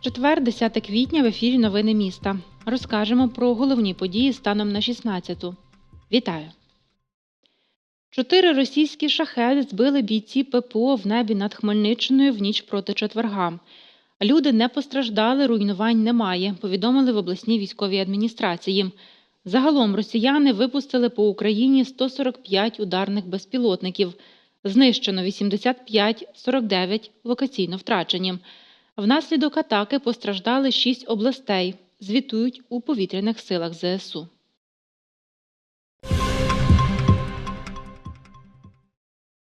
Четвер, 10 квітня в ефірі Новини міста. Розкажемо про головні події станом на 16-ту. Вітаю! Чотири російські шахеди збили бійці ППО в небі над Хмельниччиною в ніч проти четверга. Люди не постраждали, руйнувань немає, повідомили в обласній військовій адміністрації. Загалом росіяни випустили по Україні 145 ударних безпілотників. Знищено 85, 49 локаційно втрачені. Внаслідок атаки постраждали шість областей. Звітують у повітряних силах ЗСУ.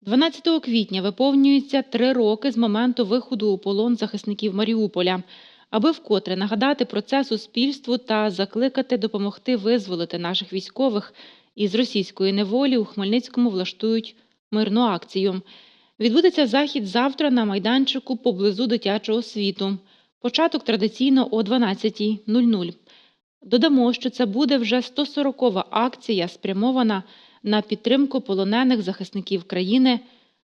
«12 квітня виповнюється три роки з моменту виходу у полон захисників Маріуполя. Аби вкотре нагадати про це суспільству та закликати допомогти визволити наших військових із російської неволі у Хмельницькому влаштують мирну акцію. Відбудеться захід завтра на майданчику поблизу дитячого світу. Початок традиційно о 12.00. Додамо, що це буде вже 140-ва акція, спрямована на підтримку полонених захисників країни,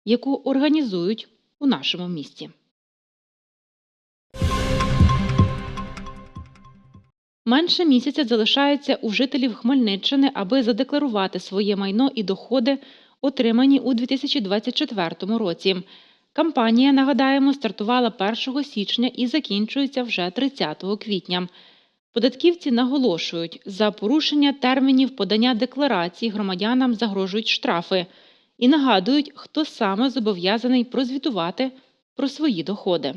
яку організують у нашому місті. Менше місяця залишається у жителів Хмельниччини, аби задекларувати своє майно і доходи, отримані у 2024 році. Кампанія, нагадаємо, стартувала 1 січня і закінчується вже 30 квітня. Податківці наголошують, за порушення термінів подання декларацій громадянам загрожують штрафи і нагадують, хто саме зобов'язаний прозвітувати про свої доходи.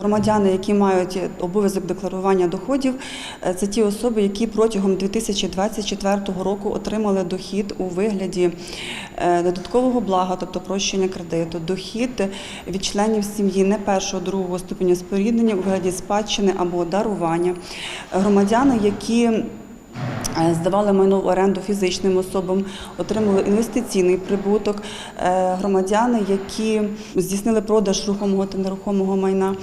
Громадяни, які мають обов'язок декларування доходів, е, це ті особи, які протягом 2024 року отримали дохід у вигляді е, додаткового блага, тобто прощення кредиту, дохід від членів сім'ї не першого, другого ступеня споріднення у вигляді спадщини або дарування. Громадяни, які Здавали майно в оренду фізичним особам, отримали інвестиційний прибуток. Е, Громадяни, які здійснили продаж рухомого та нерухомого майна.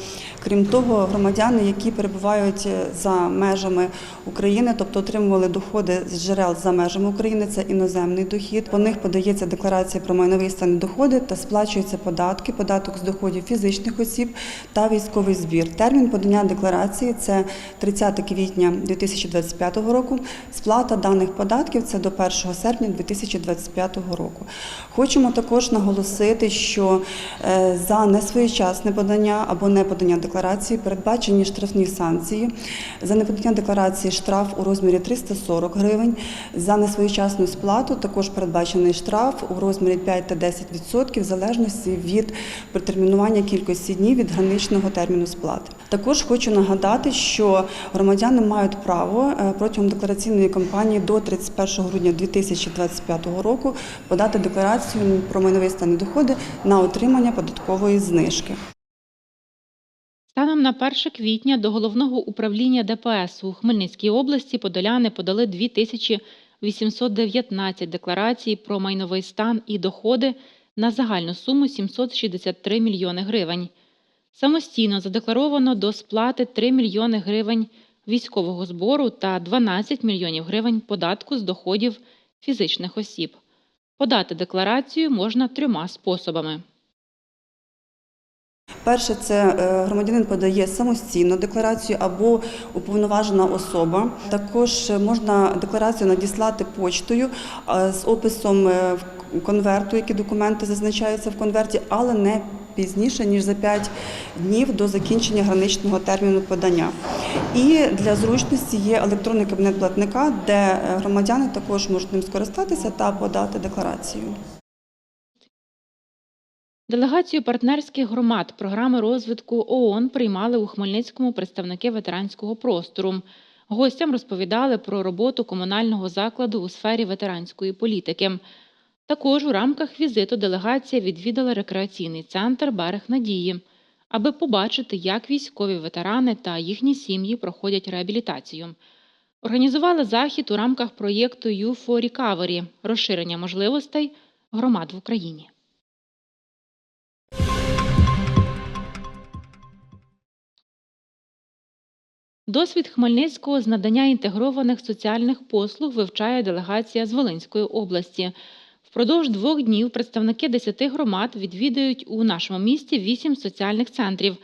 Крім того, громадяни, які перебувають за межами України, тобто отримували доходи з джерел за межами України, це іноземний дохід. По них подається декларація про майновий стан доходи та сплачуються податки, податок з доходів фізичних осіб та військовий збір. Термін подання декларації це 30 квітня 2025 року. Сплата даних податків це до 1 серпня 2025 року. Хочемо також наголосити, що е, за несвоєчасне подання або неподання декларації передбачені штрафні санкції. За неподання декларації штраф у розмірі 340 гривень. За несвоєчасну сплату також передбачений штраф у розмірі 5 та 10% в залежності від протермінування кількості днів від граничного терміну сплати. Також хочу нагадати, що громадяни мають право е, протягом деклараційної кампанії до 31 грудня 2025 року подати декларацію про майновий стан і доходи на отримання податкової знижки. Станом на 1 квітня до головного управління ДПС у Хмельницькій області подоляни подали 2819 декларацій про майновий стан і доходи на загальну суму 763 мільйони гривень. Самостійно задекларовано до сплати 3 мільйони гривень військового збору та 12 мільйонів гривень податку з доходів фізичних осіб. Подати декларацію можна трьома способами. Перше, це е, громадянин подає самостійно декларацію або уповноважена особа. Також можна декларацію надіслати почтою е, з описом е, конверту, які документи зазначаються в конверті, але не пізніше ніж за 5 днів до закінчення граничного терміну подання. І для зручності є електронний кабінет платника, де е, громадяни також можуть ним скористатися та подати декларацію. Делегацію партнерських громад програми розвитку ООН приймали у Хмельницькому представники ветеранського простору. Гостям розповідали про роботу комунального закладу у сфері ветеранської політики. Також у рамках візиту делегація відвідала рекреаційний центр Берег Надії, аби побачити, як військові ветерани та їхні сім'ї проходять реабілітацію. Організували захід у рамках проєкту «You for Recovery» – розширення можливостей громад в Україні. Досвід Хмельницького з надання інтегрованих соціальних послуг вивчає делегація з Волинської області. Впродовж двох днів представники 10 громад відвідають у нашому місті вісім соціальних центрів,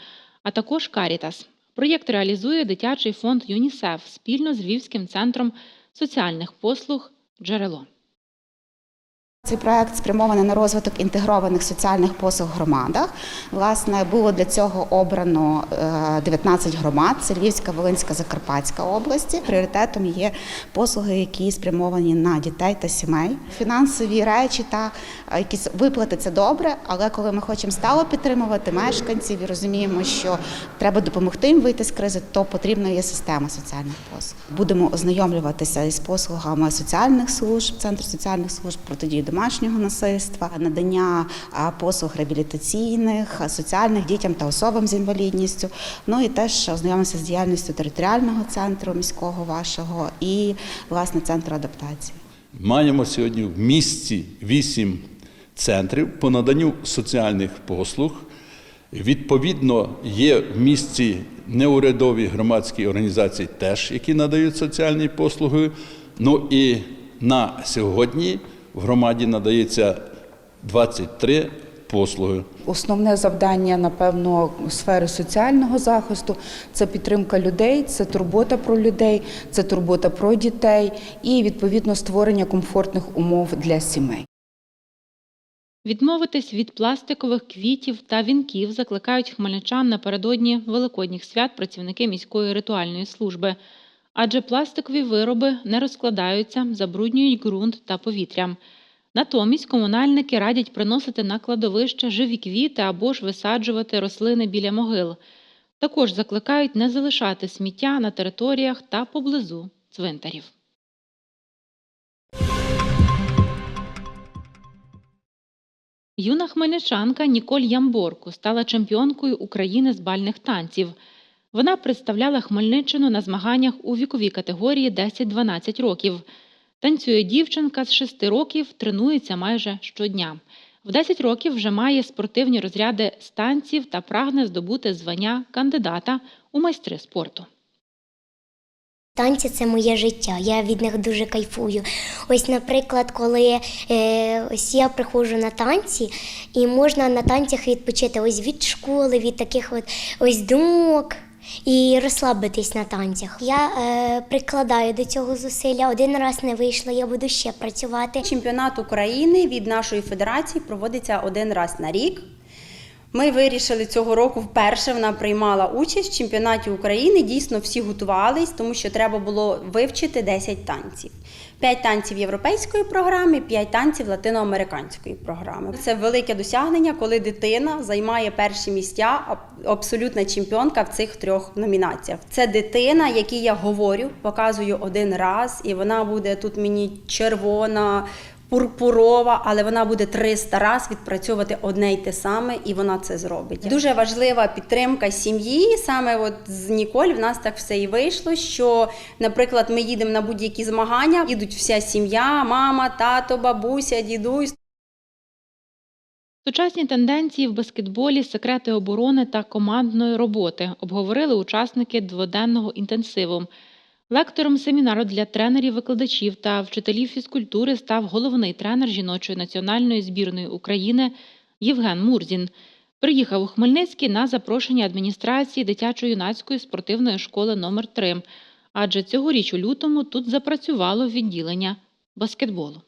а також Карітас. Проєкт реалізує дитячий фонд ЮНІСЕФ спільно з Львівським центром соціальних послуг Джерело. Цей проект спрямований на розвиток інтегрованих соціальних послуг в громадах. Власне, було для цього обрано е, 19 громад: це Львівська, Волинська, Закарпатська області. Пріоритетом є послуги, які спрямовані на дітей та сімей. Фінансові речі та е, якісь виплати це добре, але коли ми хочемо стало підтримувати мешканців і розуміємо, що треба допомогти їм вийти з кризи, то потрібна є система соціальних послуг. Будемо ознайомлюватися із послугами соціальних служб, центру соціальних служб протидії домашнього насильства, надання послуг реабілітаційних, соціальних дітям та особам з інвалідністю. Ну і теж ознайомимося з діяльністю територіального центру міського вашого і власне центру адаптації. Маємо сьогодні в місті вісім центрів по наданню соціальних послуг. Відповідно, є в місті неурядові громадські організації, теж які надають соціальні послуги. Ну і на сьогодні в громаді надається 23 послуги. Основне завдання, напевно, сфери соціального захисту це підтримка людей, це турбота про людей, це турбота про дітей і відповідно створення комфортних умов для сімей. Відмовитись від пластикових квітів та вінків закликають хмельничан напередодні великодніх свят працівники міської ритуальної служби. Адже пластикові вироби не розкладаються, забруднюють ґрунт та повітря. Натомість комунальники радять приносити на кладовище живі квіти або ж висаджувати рослини біля могил. Також закликають не залишати сміття на територіях та поблизу цвинтарів. Юна хмельничанка Ніколь Ямборку стала чемпіонкою України з бальних танців. Вона представляла Хмельниччину на змаганнях у віковій категорії 10-12 років. Танцює дівчинка з 6 років, тренується майже щодня. В 10 років вже має спортивні розряди з танців та прагне здобути звання кандидата у майстри спорту. Танці це моє життя. Я від них дуже кайфую. Ось, наприклад, коли е, ось я приходжу на танці, і можна на танцях відпочити ось від школи, від таких от ось думок. І розслабитись на танцях. Я е, прикладаю до цього зусилля. Один раз не вийшло, я буду ще працювати. Чемпіонат України від нашої федерації проводиться один раз на рік. Ми вирішили цього року вперше вона приймала участь в чемпіонаті України. Дійсно, всі готувались, тому що треба було вивчити 10 танців. 5 танців європейської програми, 5 танців латиноамериканської програми. Це велике досягнення, коли дитина займає перші місця, абсолютна чемпіонка в цих трьох номінаціях. Це дитина, якій я говорю, показую один раз, і вона буде тут мені червона, пурпурова, але вона буде 300 раз відпрацьовувати одне й те саме, і вона це зробить. Дуже важлива підтримка сім'ї. Саме от з Ніколь в нас так все і вийшло. Що, наприклад, ми їдемо на будь-які змагання, їдуть вся сім'я, мама, тато, бабуся, дідусь. Сучасні тенденції в баскетболі, секрети оборони та командної роботи обговорили учасники дводенного інтенсиву. Лектором семінару для тренерів-викладачів та вчителів фізкультури став головний тренер жіночої національної збірної України Євген Мурзін. Приїхав у Хмельницький на запрошення адміністрації дитячо-юнацької спортивної школи номер 3 адже цьогоріч у лютому тут запрацювало відділення баскетболу.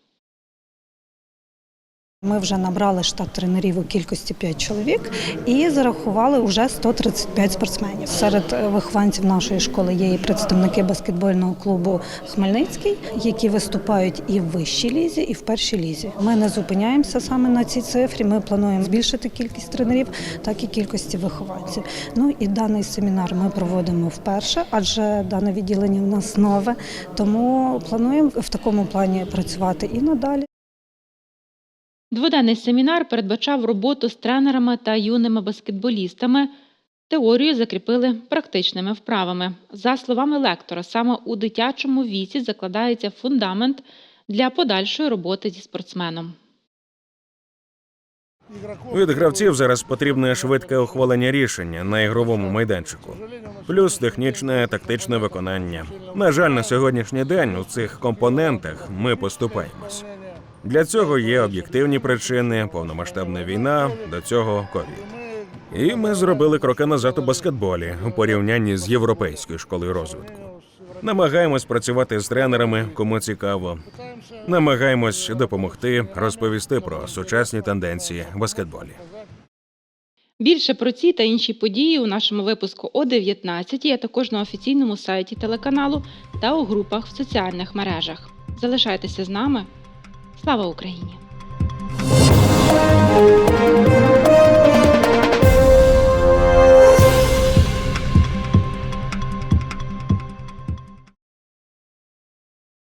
Ми вже набрали штат тренерів у кількості 5 чоловік і зарахували вже 135 спортсменів. Серед е, вихованців нашої школи є і представники баскетбольного клубу Хмельницький, які виступають і в вищій лізі, і в першій лізі. Ми не зупиняємося саме на цій цифрі. Ми плануємо збільшити кількість тренерів, так і кількості вихованців. Ну і даний семінар ми проводимо вперше, адже дане відділення в нас нове. Тому плануємо в такому плані працювати і надалі. Дводенний семінар передбачав роботу з тренерами та юними баскетболістами. Теорію закріпили практичними вправами. За словами лектора, саме у дитячому віці закладається фундамент для подальшої роботи зі спортсменом. Від гравців зараз потрібне швидке ухвалення рішення на ігровому майданчику, плюс технічне тактичне виконання. На жаль, на сьогоднішній день у цих компонентах ми поступаємось. Для цього є об'єктивні причини, повномасштабна війна, до цього ковід. І ми зробили кроки назад у баскетболі у порівнянні з європейською школою розвитку. Намагаємось працювати з тренерами, кому цікаво. Намагаємось допомогти розповісти про сучасні тенденції в баскетболі. Більше про ці та інші події у нашому випуску о 19, а також на офіційному сайті телеканалу та у групах в соціальних мережах. Залишайтеся з нами. Слава Україні!